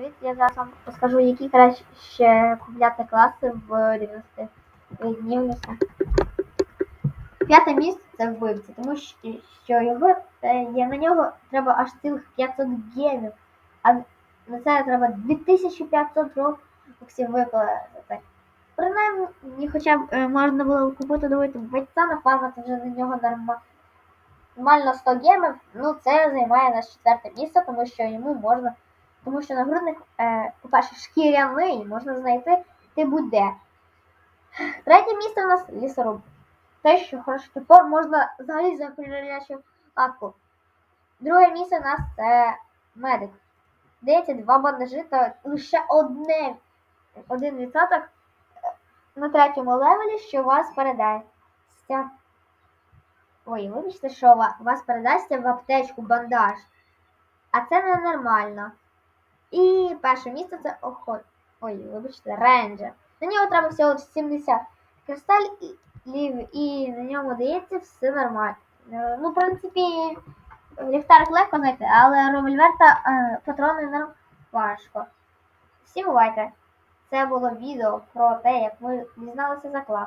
привіт! Я зараз вам розкажу, які краще купляти класи в 90 днівниці. П'яте місце це вбивця, тому що, його е, є на нього треба аж цілих 500 гемів, а на це треба 2500 років виплатити. Принаймні, хоча б е, можна було купити давати бойця нафармити вже на нього норма- нормально 100 гемів, ну це займає наше четверте місце, тому що йому можна тому що нагрудник, е, по-перше, шкіряний, можна знайти ти будь-де. Третє місце у нас лісоруб. Те, що хорошо, тепер можна взагалі за прирячу лапку. Друге місце у нас це медик. Дається два бандажі та лише одне, один відсоток е, на третьому левелі, що вас передасться. Ой, вибачте, що вас передасться в аптечку бандаж. А це ненормально. І перше місце це охот. Ой, вибачте, рейнджер. На нього треба всього 70 кристалів і на ньому дається все нормально. Е, Ну, в принципі, ліхтарик легко знайти, але револьвер та е, патрони нам важко. Всім бувайте! Це було відео про те, як ми дізналися за клас.